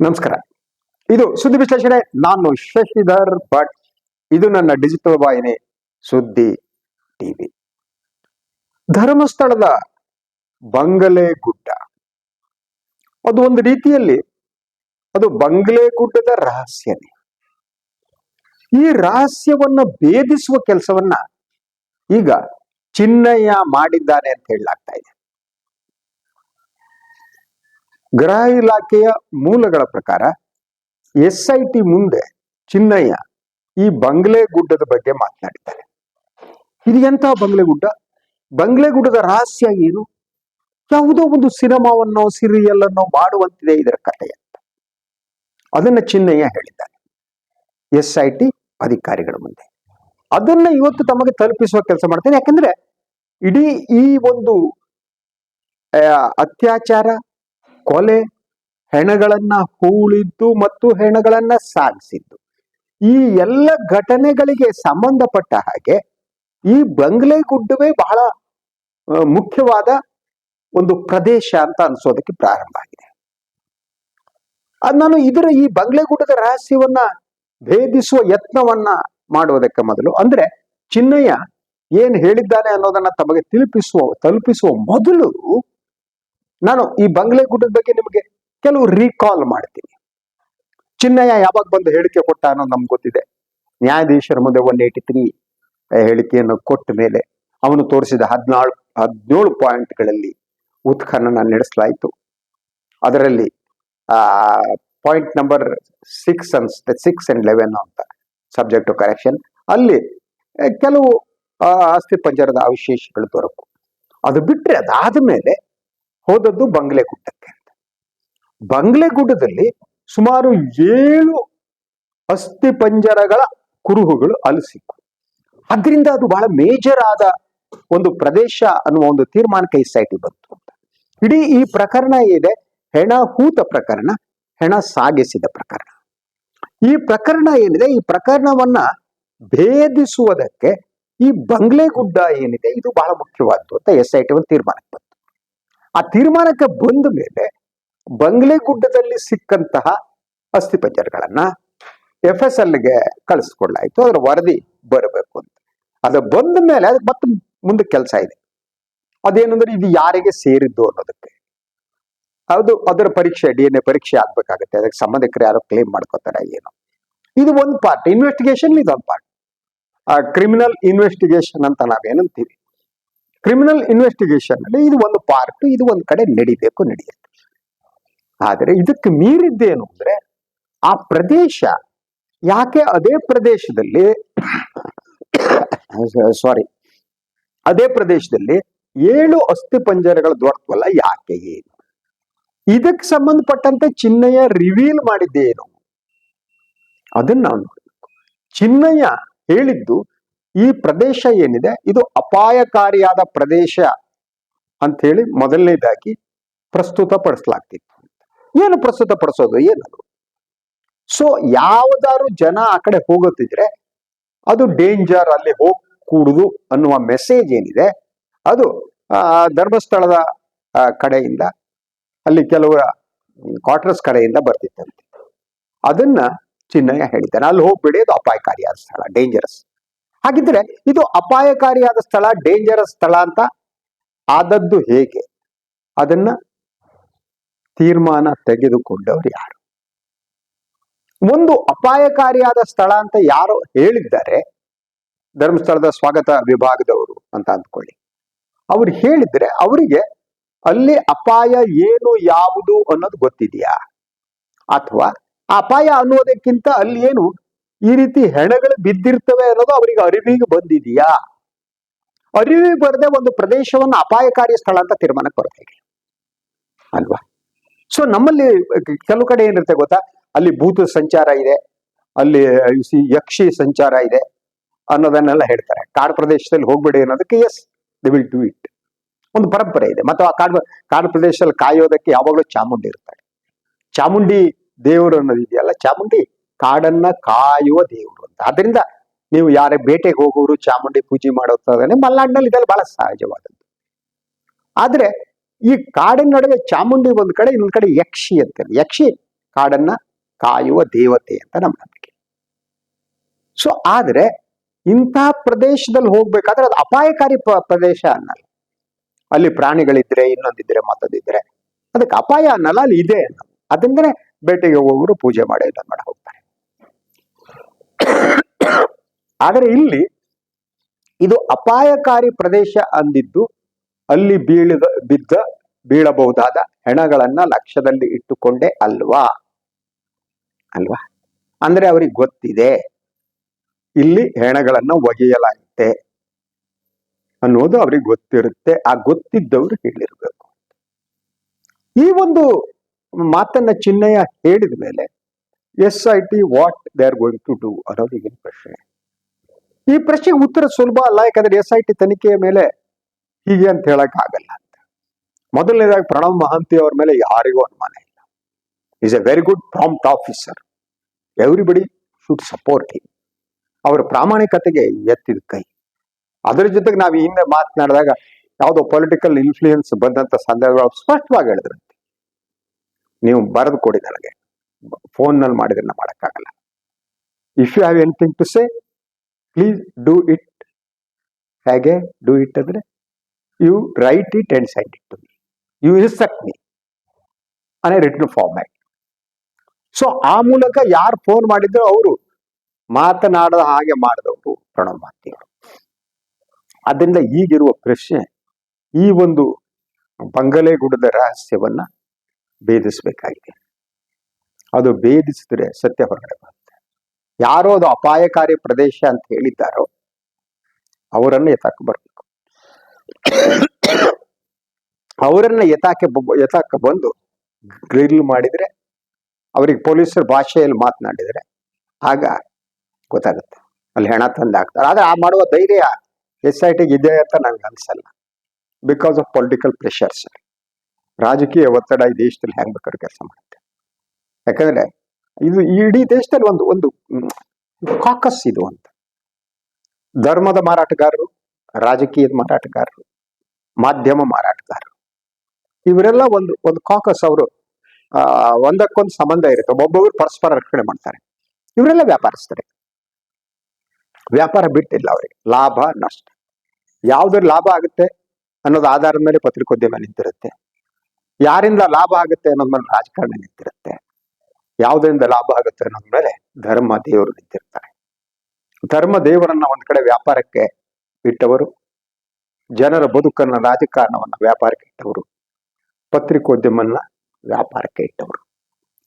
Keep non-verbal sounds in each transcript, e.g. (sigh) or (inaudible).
ನಮಸ್ಕಾರ. ಇದು ಸುದ್ದಿ ವಿಶ್ಲೇಷಣೆ. ನಾನು ಶಶಿಧರ್ ಭಟ್. ಇದು ನನ್ನ ಡಿಜಿಟಲ್ ವಾಹಿನಿ ಸುದ್ದಿ ಟಿವಿ. ಧರ್ಮಸ್ಥಳದ ಬಂಗಲೆ ಗುಡ್ಡ ಅದು ಒಂದು ರೀತಿಯಲ್ಲಿ ಅದು ಬಂಗಲೆ ಗುಡ್ಡದ ರಹಸ್ಯನೇ. ಈ ರಹಸ್ಯವನ್ನ ಭೇದಿಸುವ ಕೆಲಸವನ್ನ ಈಗ ಚಿನ್ನಯ್ಯ ಮಾಡಿದ್ದಾನೆ ಅಂತ ಹೇಳಲಾಗ್ತಾ ಇದೆ. ಗೃಹ ಇಲಾಖೆಯ ಮೂಲಗಳ ಪ್ರಕಾರ ಎಸ್ ಮುಂದೆ ಚಿನ್ನಯ್ಯ ಈ ಬಂಗ್ಲೆ ಗುಡ್ಡದ ಬಗ್ಗೆ ಮಾತನಾಡಿದ್ದಾರೆ. ಇದು ಎಂತಹ ಬಂಗ್ಲೆ ಗುಡ್ಡ? ಬಂಗ್ಲೆ ಗುಡ್ಡದ ರಹಸ್ಯ ಏನು? ಯಾವುದೋ ಒಂದು ಸಿನಿಮಾವನ್ನೋ ಸೀರಿಯಲ್ ಅನ್ನೋ ಮಾಡುವಂತಿದೆ ಇದರ ಕಥೆ ಅಂತ. ಅದನ್ನ ಚಿನ್ನಯ್ಯ ಹೇಳಿದ್ದಾರೆ. ಎಸ್ ಅಧಿಕಾರಿಗಳ ಮುಂದೆ. ಅದನ್ನ ಇವತ್ತು ತಮಗೆ ತಲುಪಿಸುವ ಕೆಲಸ ಮಾಡ್ತೇನೆ. ಯಾಕಂದ್ರೆ ಇಡೀ ಈ ಒಂದು ಅತ್ಯಾಚಾರ ಕೊಲೆ ಹೆಣಗಳನ್ನ ಹೂಳಿದ್ದು ಮತ್ತು ಹೆಣಗಳನ್ನ ಸಾಗಿಸಿದ್ದು. ಈ ಎಲ್ಲ ಘಟನೆಗಳಿಗೆ ಸಂಬಂಧಪಟ್ಟ ಹಾಗೆ ಈ ಬಂಗ್ಲೆ ಗುಡ್ಡವೇ ಬಹಳ ಮುಖ್ಯವಾದ ಒಂದು ಪ್ರದೇಶ ಅಂತ ಅನ್ಸೋದಕ್ಕೆ ಪ್ರಾರಂಭ ಆಗಿದೆ. ನಾನು ಇದರ ಈ ಬಂಗ್ಲೆ ಗುಡ್ಡದ ರಹಸ್ಯವನ್ನ ಭೇದಿಸುವ ಯತ್ನವನ್ನ ಮಾಡುವುದಕ್ಕೆ ಮೊದಲು, ಅಂದ್ರೆ ಚಿನ್ನಯ್ಯ ಏನ್ ಹೇಳಿದ್ದಾನೆ ಅನ್ನೋದನ್ನ ತಮಗೆ ತಲುಪಿಸುವ ತಲುಪಿಸುವ ಮೊದಲು ನಾನು ಈ ಬಂಗ್ಲೆ ಗುಡ್ಡದ ಬಗ್ಗೆ ನಿಮಗೆ ಕೆಲವು ರೀಕಾಲ್ ಮಾಡ್ತೀನಿ. ಚಿನ್ನಯ್ಯ ಯಾವಾಗ ಬಂದು ಹೇಳಿಕೆ ಕೊಟ್ಟ ಅನ್ನೋದು ನಮ್ಗೆ ಗೊತ್ತಿದೆ. ನ್ಯಾಯಾಧೀಶರ ಮುಂದೆ ಒನ್ ಏಯ್ಟಿ ತ್ರೀ ಹೇಳಿಕೆಯನ್ನು ಕೊಟ್ಟ ಮೇಲೆ ಅವನು ತೋರಿಸಿದ ಹದಿನಾಳು ಹದಿನೇಳು ಪಾಯಿಂಟ್ಗಳಲ್ಲಿ ಉತ್ಖನನ ನಡೆಸಲಾಯಿತು. ಅದರಲ್ಲಿ, ಆ ಪಾಯಿಂಟ್ ನಂಬರ್ ಸಿಕ್ಸ್ ಅನ್ಸುತ್ತೆ ಸಿಕ್ಸ್ ಅಂಡ್ ಲೆವೆನ್ ಅಂತ ಸಬ್ಜೆಕ್ಟ್ ಟು ಕರೆಕ್ಷನ್ ಅಲ್ಲಿ, ಕೆಲವು ಆಸ್ತಿ ಪಂಜರದ ಅವಶೇಷಗಳು ದೊರಕು. ಅದು ಬಿಟ್ಟರೆ ಅದಾದ ಮೇಲೆ ಹೋದದ್ದು ಬಂಗ್ಲೆ ಗುಡ್ಡಕ್ಕೆ ಅಂತ. ಬಂಗ್ಲೆ ಗುಡ್ಡದಲ್ಲಿ ಸುಮಾರು ಏಳು ಅಸ್ಥಿ ಪಂಜರಗಳ ಕುರುಹುಗಳು ಅಲ್ಲಿ ಸಿಕ್ಕು. ಅದರಿಂದ ಅದು ಬಹಳ ಮೇಜರ್ ಆದ ಒಂದು ಪ್ರದೇಶ ಅನ್ನುವ ಒಂದು ತೀರ್ಮಾನಕ್ಕೆ ಈ ಐ ಟಿ ಬಂತು ಅಂತ. ಇಡೀ ಈ ಪ್ರಕರಣ ಇದೆ, ಹೆಣ ಹೂತ ಪ್ರಕರಣ, ಹೆಣ ಸಾಗಿಸಿದ ಪ್ರಕರಣ. ಈ ಪ್ರಕರಣ ಏನಿದೆ, ಈ ಪ್ರಕರಣವನ್ನ ಭೇದಿಸುವುದಕ್ಕೆ ಈ ಬಂಗ್ಲೆ ಗುಡ್ಡ ಏನಿದೆ, ಇದು ಬಹಳ ಮುಖ್ಯವಾದ್ದು ಅಂತ ಎಸ್ ಐ ಟಿ ಒಂದು ತೀರ್ಮಾನಕ್ಕೆ ಬಂತು. ಆ ತೀರ್ಮಾನಕ್ಕೆ ಬಂದ ಮೇಲೆ ಬಂಗ್ಲೆ ಗುಡ್ಡದಲ್ಲಿ ಸಿಕ್ಕಂತಹ ಅಸ್ಥಿಪಂಜರಗಳನ್ನ ಎಫ್ ಎಸ್ ಎಲ್ಗೆ ಕಳಿಸ್ಕೊಡ್ಲಾಯ್ತು. ಅದರ ವರದಿ ಬರಬೇಕು ಅಂತ. ಅದು ಬಂದ ಮೇಲೆ ಅದಕ್ಕೆ ಮತ್ತೆ ಮುಂದೆ ಕೆಲಸ ಇದೆ. ಅದೇನಂದ್ರೆ ಇದು ಯಾರಿಗೆ ಸೇರಿದ್ದು ಅನ್ನೋದಕ್ಕೆ. ಅದು ಅದರ ಪರೀಕ್ಷೆ, ಡಿ ಎನ್ ಎ ಪರೀಕ್ಷೆ ಆಗ್ಬೇಕಾಗತ್ತೆ. ಅದಕ್ಕೆ ಸಂಬಂಧಿಕರು ಯಾರೋ ಕ್ಲೇಮ್ ಮಾಡ್ಕೋತಾರೆ ಏನು. ಇದು ಒಂದು ಪಾರ್ಟ್ ಇನ್ವೆಸ್ಟಿಗೇಷನ್ ಇದೊಂದು ಪಾರ್ಟ್ ಕ್ರಿಮಿನಲ್ ಇನ್ವೆಸ್ಟಿಗೇಷನ್ ಅಂತ ನಾವೇನಂತೀವಿ? ಕ್ರಿಮಿನಲ್ ಇನ್ವೆಸ್ಟಿಗೇಷನ್ ಅಲ್ಲಿ ಇದು ಒಂದು ಪಾರ್ಟ್ ಇದು ಒಂದು ಕಡೆ ನಡಿಬೇಕು, ನಡೆಯುತ್ತೆ. ಆದರೆ ಇದಕ್ಕೆ ಮೀರಿದ್ದೇನು ಅಂದ್ರೆ ಆ ಪ್ರದೇಶ, ಯಾಕೆ ಅದೇ ಪ್ರದೇಶದಲ್ಲಿ (coughs) ಸಾರಿ ಅದೇ ಪ್ರದೇಶದಲ್ಲಿ ಏಳು ಅಸ್ಥಿ ಪಂಜರಗಳು ಯಾಕೆ ಏನು? ಇದಕ್ಕೆ ಸಂಬಂಧಪಟ್ಟಂತೆ ಚಿನ್ನಯ್ಯ ರಿವೀಲ್ ಮಾಡಿದ್ದೇನು? ಅದನ್ನ ನಾವು ನೋಡ್ಬೇಕು. ಚಿನ್ನಯ್ಯ ಹೇಳಿದ್ದು ಈ ಪ್ರದೇಶ ಏನಿದೆ, ಇದು ಅಪಾಯಕಾರಿಯಾದ ಪ್ರದೇಶ ಅಂತ ಹೇಳಿ ಮೊದಲನೇದಾಗಿ ಪ್ರಸ್ತುತಪಡಿಸಲಾಗ್ತಿತ್ತು. ಏನು ಪ್ರಸ್ತುತಪಡಿಸೋದು? ಏನದು? ಸೊ ಯಾವ್ದಾದ್ರು ಜನ ಆ ಕಡೆ ಹೋಗುತ್ತಿದ್ರೆ ಅದು ಡೇಂಜರ್ ಅಲ್ಲಿ ಹೋಗ್ ಕೂಡುದು ಅನ್ನುವ ಮೆಸೇಜ್ ಏನಿದೆ, ಅದು ಧರ್ಮಸ್ಥಳದ ಕಡೆಯಿಂದ ಅಲ್ಲಿ ಕೆಲವರ ಕ್ವಾರ್ಟರ್ಸ್ ಕಡೆಯಿಂದ ಬರ್ತಿತ್ತಂತೆ. ಅದನ್ನ ಚಿನ್ನಯ್ಯ ಹೇಳಿದ್ದಾನೆ. ಅಲ್ಲಿ ಹೋಗ್ಬೇಡಿ, ಅದು ಅಪಾಯಕಾರಿಯಾದ ಸ್ಥಳ ಡೇಂಜರಸ್ ಹಾಗಿದ್ರೆ ಇದು ಅಪಾಯಕಾರಿಯಾದ ಸ್ಥಳ ಡೇಂಜರಸ್ ಸ್ಥಳ ಅಂತ ಆದದ್ದು ಹೇಗೆ? ಅದನ್ನ ತೀರ್ಮಾನ ತೆಗೆದುಕೊಂಡವರು ಯಾರು? ಒಂದು ಅಪಾಯಕಾರಿಯಾದ ಸ್ಥಳ ಅಂತ ಯಾರು ಹೇಳಿದ್ದಾರೆ, ಧರ್ಮಸ್ಥಳದ ಸ್ವಾಗತ ವಿಭಾಗದವರು ಅಂತ ಅಂದ್ಕೊಳ್ಳಿ. ಅವ್ರು ಹೇಳಿದ್ರೆ ಅವರಿಗೆ ಅಲ್ಲಿ ಅಪಾಯ ಏನು, ಯಾವುದು ಅನ್ನೋದು ಗೊತ್ತಿದೆಯಾ? ಅಥವಾ ಅಪಾಯ ಅನ್ನೋದಕ್ಕಿಂತ ಅಲ್ಲಿ ಏನು ಈ ರೀತಿ ಹೆಣಗಳು ಬಿದ್ದಿರ್ತವೆ ಅನ್ನೋದು ಅವರಿಗೆ ಅರಿವಿಗೆ ಬಂದಿದೆಯಾ? ಅರಿವಿಗೆ ಬರದೆ ಒಂದು ಪ್ರದೇಶವನ್ನು ಅಪಾಯಕಾರಿ ಸ್ಥಳ ಅಂತ ತೀರ್ಮಾನಕ್ಕೆ ಬರಬೇಕು ಅಲ್ವಾ? ಸೊ ನಮ್ಮಲ್ಲಿ ಕೆಲವು ಕಡೆ ಏನಿರುತ್ತೆ ಗೊತ್ತಾ? ಅಲ್ಲಿ ಭೂತ ಸಂಚಾರ ಇದೆ, ಅಲ್ಲಿ ಯಕ್ಷಿ ಸಂಚಾರ ಇದೆ ಅನ್ನೋದನ್ನೆಲ್ಲ ಹೇಳ್ತಾರೆ. ಕಾಡು ಪ್ರದೇಶದಲ್ಲಿ ಹೋಗ್ಬೇಡಿ ಅನ್ನೋದಕ್ಕೆ yes they will do it ಒಂದು ಪರಂಪರೆ ಇದೆ. ಮತ್ತು ಆ ಕಾಡು ಕಾಡು ಪ್ರದೇಶದಲ್ಲಿ ಕಾಯೋದಕ್ಕೆ ಯಾವಾಗಲೂ ಚಾಮುಂಡಿ ಇರ್ತಾರೆ ಚಾಮುಂಡಿ ದೇವರು ಅನ್ನೋದು ಇದೆಯಲ್ಲ ಚಾಮುಂಡಿ. ಕಾಡನ್ನ ಕಾಯುವ ದೇವರು ಅಂತ. ಆದ್ರಿಂದ ನೀವು ಯಾರೇ ಬೇಟೆಗೆ ಹೋಗೋರು, ಚಾಮುಂಡಿ ಪೂಜೆ ಮಾಡೋದಾದ್ರೆ ಮಲ್ನಾಡಿನಲ್ಲಿ ಇದೆಲ್ಲ ಬಹಳ ಸಹಜವಾದದ್ದು. ಆದ್ರೆ ಈ ಕಾಡಿನ ನಡುವೆ ಚಾಮುಂಡಿ ಒಂದ್ ಕಡೆ, ಇನ್ನೊಂದ್ ಕಡೆ ಯಕ್ಷಿ ಅಂತ ಯಕ್ಷಿ ಕಾಡನ್ನ ಕಾಯುವ ದೇವತೆ ಅಂತ ನಮ್ಮ ನಂಬಿಕೆ. ಸೊ ಆದ್ರೆ ಇಂತಹ ಪ್ರದೇಶದಲ್ಲಿ ಹೋಗ್ಬೇಕಾದ್ರೆ ಅದು ಅಪಾಯಕಾರಿ ಪ್ರದೇಶ ಅನ್ನಲ್ಲ. ಅಲ್ಲಿ ಪ್ರಾಣಿಗಳಿದ್ರೆ, ಇನ್ನೊಂದಿದ್ರೆ, ಮತ್ತೊಂದಿದ್ರೆ ಅದಕ್ಕೆ ಅಪಾಯ ಅನ್ನಲ್ಲ, ಅಲ್ಲಿ ಇದೆ ಅನ್ನೋದು ಅದಂದ್ರೆ ಬೇಟೆಗೆ ಹೋಗೋರು ಪೂಜೆ ಮಾಡಿ ಎಲ್ಲ ಮಾಡಿ ಆದರೆ ಇಲ್ಲಿ ಇದು ಅಪಾಯಕಾರಿ ಪ್ರದೇಶ ಅಂದಿದ್ದು ಅಲ್ಲಿ ಬೀಳಿದ, ಬಿದ್ದ, ಬೀಳಬಹುದಾದ ಹೆಣಗಳನ್ನ ಲಕ್ಷ್ಯದಲ್ಲಿ ಇಟ್ಟುಕೊಂಡೆ ಅಲ್ವಾ? ಅಲ್ವಾ? ಅಂದ್ರೆ ಅವ್ರಿಗೆ ಗೊತ್ತಿದೆ. ಇಲ್ಲಿ ಹೆಣಗಳನ್ನ ಒಗೆಯಲಾಗುತ್ತೆ ಅನ್ನೋದು ಅವ್ರಿಗೆ ಗೊತ್ತಿರುತ್ತೆ. ಆ ಗೊತ್ತಿದ್ದವರು ಹೇಳಿರ್ಬೇಕು. ಈ ಒಂದು ಮಾತನ್ನ ಚಿಹ್ನೆಯ ಹೇಳಿದ ಮೇಲೆ S I T what they are going to do ಅನ್ನೋದು ಈಗಿನ ಪ್ರಶ್ನೆ. ಈ ಪ್ರಶ್ನೆಗೆ ಉತ್ತರ ಸುಲಭ ಅಲ್ಲ, ಯಾಕಂದ್ರೆ ಎಸ್ ಐ ಟಿ ತನಿಖೆಯ ಮೇಲೆ ಹೀಗೆ ಅಂತ ಹೇಳಕ್ ಆಗಲ್ಲ ಅಂತ. ಮೊದಲನೇದಾಗಿ ಪ್ರಣವ್ ಮಹಂತಿ ಅವ್ರ ಮೇಲೆ ಯಾರಿಗೂ ಅನುಮಾನ ಇಲ್ಲ. Is a very good prompt officer everybody should support he ಅವರ ಪ್ರಾಮಾಣಿಕತೆಗೆ ಎತ್ತಿದ ಕೈ. ಅದರ ಜೊತೆಗೆ ನಾವು ಹಿಂದೆ ಮಾತನಾಡಿದಾಗ ಯಾವುದೋ ಪೊಲಿಟಿಕಲ್ ಇನ್ಫ್ಲೂಯೆನ್ಸ್ ಬಂದಂತ ಸಂದರ್ಭಗಳು ಸ್ಪಷ್ಟವಾಗಿ ಹೇಳಿದ್ರಂತೆ. ನೀವು ಬರೆದು ಕೊಡಿ ನನಗೆ. ಫೋನ್ನಲ್ಲಿ ಮಾಡಿದ್ರೆ ಮಾಡಕ್ಕಾಗಲ್ಲ. If you have anything to say please do it ಹೇಗೆ? ಡೂ ಇಟ್ ಅಂದ್ರೆ you write it and send it to me you instruct me Ane return format so ಆ ಮೂಲಕ ಯಾರು ಫೋನ್ ಮಾಡಿದ್ರು ಅವರು ಮಾತನಾಡದ ಹಾಗೆ ಮಾಡಿದವರು ಪ್ರಣವ್ ಮಾತಿಯವರು ಅದರಿಂದ ಈಗಿರುವ ಪ್ರಶ್ನೆ, ಈ ಒಂದು ಬಂಗಲೆಗುಡದ ರಹಸ್ಯವನ್ನ ಭೇದಿಸಬೇಕಾಗಿದೆ. ಅದು ಭೇದಿಸಿದ್ರೆ ಸತ್ಯ ಹೊರಗಡೆ ಯಾರೋ ಅದು ಅಪಾಯಕಾರಿ ಪ್ರದೇಶ ಅಂತ ಹೇಳಿದ್ದಾರೋ ಅವರನ್ನು ಎತ್ತಾಕ ಬರಬೇಕು. ಅವರನ್ನ ಬ- ಎತ್ತಾಕ ಬಂದು ಗ್ರಿಲ್ ಮಾಡಿದ್ರೆ ಅವ್ರಿಗೆ ಪೊಲೀಸರ ಭಾಷೆಯಲ್ಲಿ ಮಾತನಾಡಿದರೆ ಆಗ ಗೊತ್ತಾಗುತ್ತೆ. ಅಲ್ಲಿ ಹೆಣ ತಂದು ಹಾಕ್ತಾರೆ. ಆದ್ರೆ ಆ ಮಾಡುವ ಧೈರ್ಯ ಎಸ್ ಐ ಟಿಗೆ ಇದೆ ಅಂತ ನನಗೆ ಅನ್ಸಲ್ಲ. ಬಿಕಾಸ್ ಆಫ್ ಪೊಲಿಟಿಕಲ್ ಪ್ರೆಷರ್ಸ್ ರಾಜಕೀಯ ಒತ್ತಡ ಈ ದೇಶದಲ್ಲಿ ಹೆಂಗ್ ಬೇಕಾದ್ರೂ ಕೆಲಸ ಮಾಡುತ್ತೆ. ಯಾಕಂದ್ರೆ ಇದು ಇಡೀ ದೇಶದಲ್ಲಿ ಒಂದು ಒಂದು ಕಾಕಸ್ ಇದು ಅಂತ. ಧರ್ಮದ ಮಾರಾಟಗಾರರು, ರಾಜಕೀಯದ ಮಾರಾಟಗಾರರು, ಮಾಧ್ಯಮ ಮಾರಾಟಗಾರರು, ಇವರೆಲ್ಲ ಒಂದು ಒಂದು ಕಾಕಸ್ ಅವರು ಒಂದಕ್ಕೊಂದು ಸಂಬಂಧ ಇರುತ್ತೆ. ಒಬ್ಬೊಬ್ರು ಪರಸ್ಪರ ರಕ್ಷಣೆ ಮಾಡ್ತಾರೆ. ಇವರೆಲ್ಲ ವ್ಯಾಪಾರಿಸ್ತಾರೆ ವ್ಯಾಪಾರ ಬಿಟ್ಟಿಲ್ಲ ಅವರಿಗೆ. ಲಾಭ, ನಷ್ಟ. ಯಾವ್ದ್ರ ಲಾಭ ಆಗುತ್ತೆ ಅನ್ನೋದು ಆಧಾರದ ಮೇಲೆ ಪತ್ರಿಕೋದ್ಯಮ ನಿಂತಿರುತ್ತೆ. ಯಾರಿಂದ ಲಾಭ ಆಗುತ್ತೆ ಅನ್ನೋದ್ ಮೇಲೆ ರಾಜಕಾರಣ ನಿಂತಿರುತ್ತೆ. ಯಾವ್ದರಿಂದ ಲಾಭ ಆಗುತ್ತೆ ಅನ್ನೋದ್ ಮೇಲೆ ಧರ್ಮ ದೇವರು ನಿಂತಿರ್ತಾರೆ. ಧರ್ಮ ದೇವರನ್ನ ಒಂದ್ ಕಡೆ ವ್ಯಾಪಾರಕ್ಕೆ ಇಟ್ಟವರು, ಜನರ ಬದುಕನ್ನ ರಾಜಕಾರಣವನ್ನ ವ್ಯಾಪಾರಕ್ಕೆ ಇಟ್ಟವರು, ಪತ್ರಿಕೋದ್ಯಮನ್ನ ವ್ಯಾಪಾರಕ್ಕೆ ಇಟ್ಟವರು.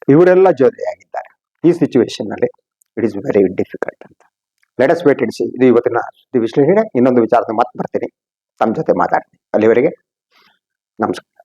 ಇವರೆಲ್ಲ ಜೊತೆಯಾಗಿದ್ದಾರೆ ಈ ಸಿಚುವೇಶನ್ನಲ್ಲಿ ಇಟ್ ಇಸ್ ವೆರಿ ಡಿಫಿಕಲ್ಟ್ ಅಂತ. ಲೆಟಸ್ ವೇಟ್ ಇಡಿಸಿ ಇದು ಇವತ್ತಿನ ಸುದ್ದಿ ವಿಶ್ಲೇಷಣೆ. ಇನ್ನೊಂದು ವಿಚಾರದ ಮಾತು ಬರ್ತೀನಿ. ತಮ್ಮ ಜೊತೆ ಮಾತಾಡ್ತೀನಿ. ಅಲ್ಲಿವರೆಗೆ ನಮಸ್ಕಾರ.